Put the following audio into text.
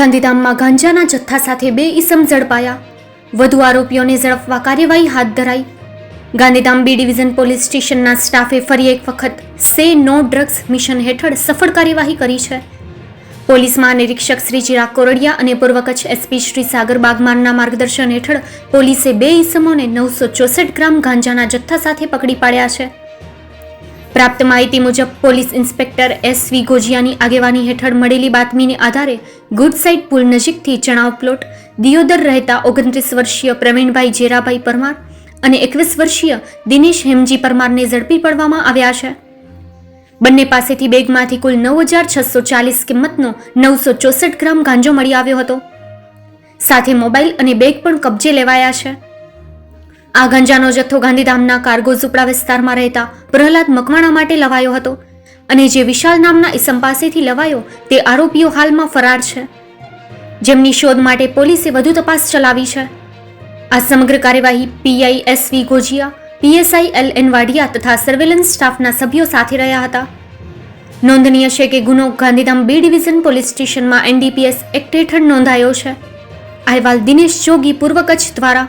ગાંધીધામમાં ગાંજાના જથ્થા સાથે બે ઈસમ ઝડપાયા. વધુ આરોપીઓને ઝડપવા કાર્યવાહી હાથ ધરાઈ. ગાંધીધામ બી ડિવિઝન પોલીસ સ્ટેશનના સ્ટાફે ફરી એક વખત સે નો ડ્રગ્સ મિશન હેઠળ સફળ કાર્યવાહી કરી છે. પોલીસ મહાનિરીક્ષક શ્રી ચિરાગ કોરડિયા અને પૂર્વ કચ્છ એસપી શ્રી સાગર બાગમારના માર્ગદર્શન હેઠળ પોલીસે બે ઈસમોને નવસો ચોસઠ ગ્રામ ગાંજાના જથ્થા સાથે પકડી પાડ્યા છે. પ્રાપ્ત માહિતી મુજબ, પોલીસ ઇન્સ્પેક્ટર એસ વી ગોજિયાની આગેવાની હેઠળ મળેલી બાતમીને આધારે ગુડ સાઇડ પુલ નજીકથી ચણાવ પ્લોટ, દિયોદર રહેતા ઓગણત્રીસ વર્ષીય પ્રવીણભાઈ જેરાભાઈ પરમાર અને એકવીસ વર્ષીય દિનેશ હેમજી પરમારને ઝડપી પડવામાં આવ્યા છે. બંને પાસેથી બેગમાંથી કુલ નવ હજાર છસો ચાલીસ કિંમતનો નવસો ચોસઠ ગ્રામ ગાંજો મળી આવ્યો હતો. સાથે મોબાઈલ અને બેગ પણ કબજે લેવાયા છે. આ ગાંજાનો જથ્થો ગાંધીધામના કાર્ગો ઝુપડા વિસ્તારમાં રહેતા પ્રહલાદ મકવાણા માટે લવાયો હતો અને જે વિશાલ નામના ઈસમ પાસેથી લવાયો તે આરોપીઓ હાલમાં ફરાર છે. જેમની શોધ માટે પોલીસે વધુ તપાસ ચલાવી છે. આ સમગ્ર કાર્યવાહી PI S V Gojiya, PSI L N Wadiya તથા સર્વેલન્સ સ્ટાફના સભ્યો સાથે રહ્યા હતા. નોંધનીય છે કે ગુનો ગાંધીધામ બી ડિવિઝન પોલીસ સ્ટેશનમાં એનડીપીએસ એક્ટ હેઠળ નોંધાયો છે. અહેવાલ દિનેશ જોગી, પૂર્વ કચ્છ દ્વારા